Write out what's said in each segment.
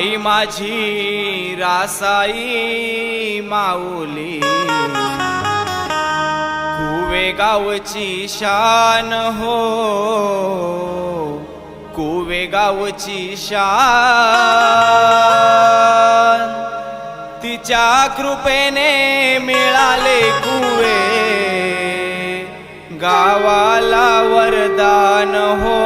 आई माझी रासाई माऊली. कुवे गावची शान हो कुवे गावची शान. तिच्या कृपेने मिळाले कुवे गावाला वरदान हो.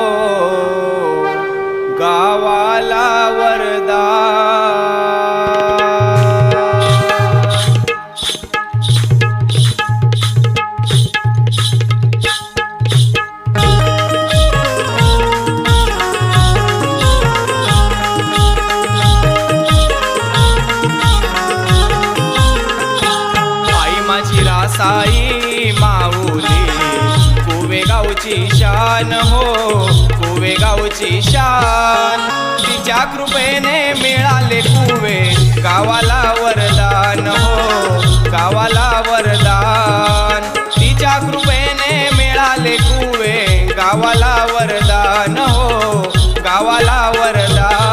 गावची शान हो कुवे गावची शान. तिच्या कृपेने मिळाले कुवे गावाला वरदान हो गावाला वरदान. तिच्या कृपेने मिळाले कुवे गावाला वरदान हो गावाला वरदान.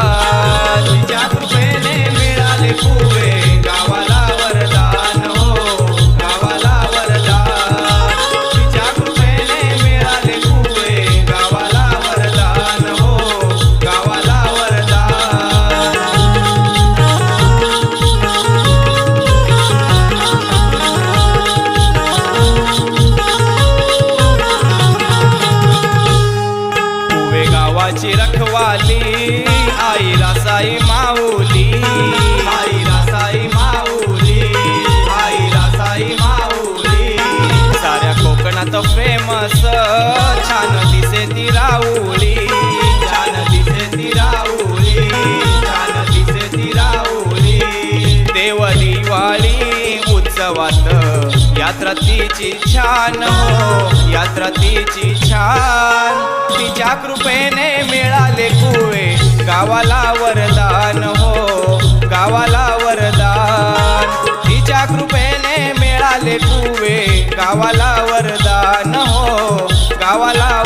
उत्सवात यात्रा तिची छान हो. यात्रा तिची छान. तिच्या कृपेने मिळाले कुवे गावाला वरदान हो. गावाला वरदान. तिच्या कृपेने मिळाले कुवे गावाला वरदान हो. गावाला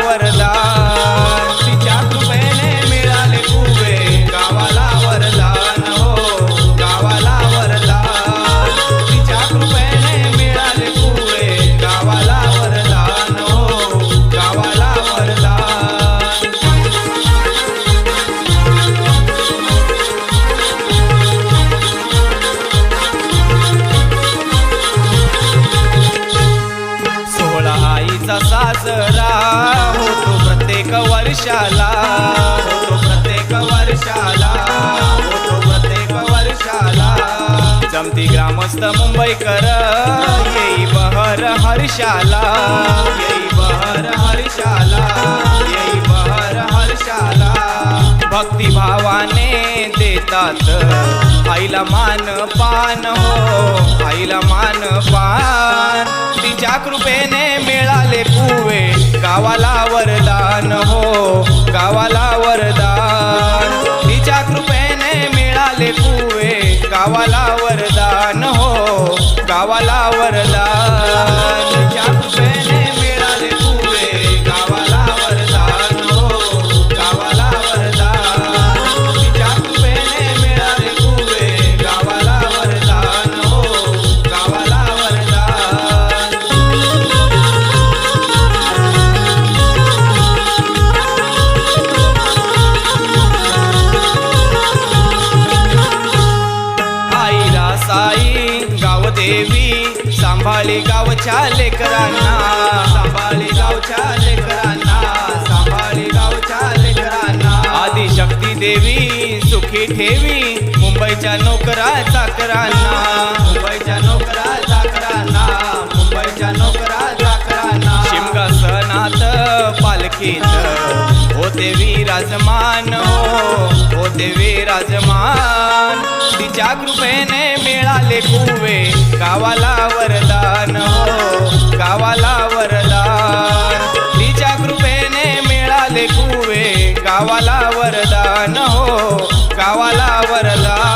वर्षाला. होतो प्रत्येक वर्षाला. होतो प्रत्येक वर्षाला. जमती ग्रामस्थ मुंबईकर. येई बहर हर्षाला. येई बहर हर्षाला. येई बहर हर्षाला. भक्तिभावाने देतात. आईला मान पान हो. आईला मान पान. तिच्या कृपेने मिळाले पुवे. गावाला वरदान गावाला वरदान. तिच्या कृपेने मिळाले पुवे गावाला वरदान हो गावाला वरदान. आई गावदेवी सांभाळी गावच्या लेकरांना सांभाळी गावच्या लेकरांना सांभाळी गावच्या लेकरांना. आदिशक्ती देवी सुखी ठेवी मुंबईच्या नोकरा चाकरांना. मुंबईच्या नोकरा चाकरांना मुंबईच्या नोकरा चाकरांना. शिमगासनात पालखीत होते राजमान हो. होते विराजमान. तिच्या कृपेने मिळाले कुवे. गावाला वरदान हो गावाला वरदान. तिच्या कृपेने मिळाले कुवे. गावाला वरदान हो गावाला वरदान.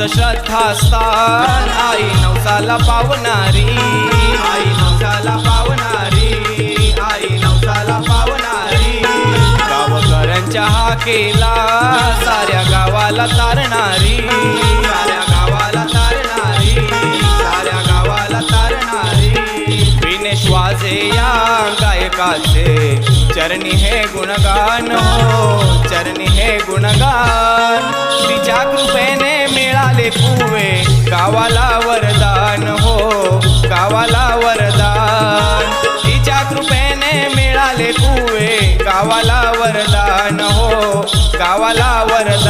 भक्तांचं श्रद्धास्थान आई नवसाला पावणारी. आई नवसाला पावणारी. आई नवसाला पावणारी. गावकऱ्यांच्या हाकेला साऱ्या गावाला तारणारी. साऱ्या गावाला तारणारी. साऱ्या गावाला तारणारी. विनेश वाजे या गायकाचे चरणी हे गुणगान हो चरणी हे गुणगान. तिच्या कृपेने मिळाले पुवे गावाला वरदान हो गावाला वरदान. तिच्या कृपेने मिळाले पुवे गावाला वरदान हो गावाला वरदान.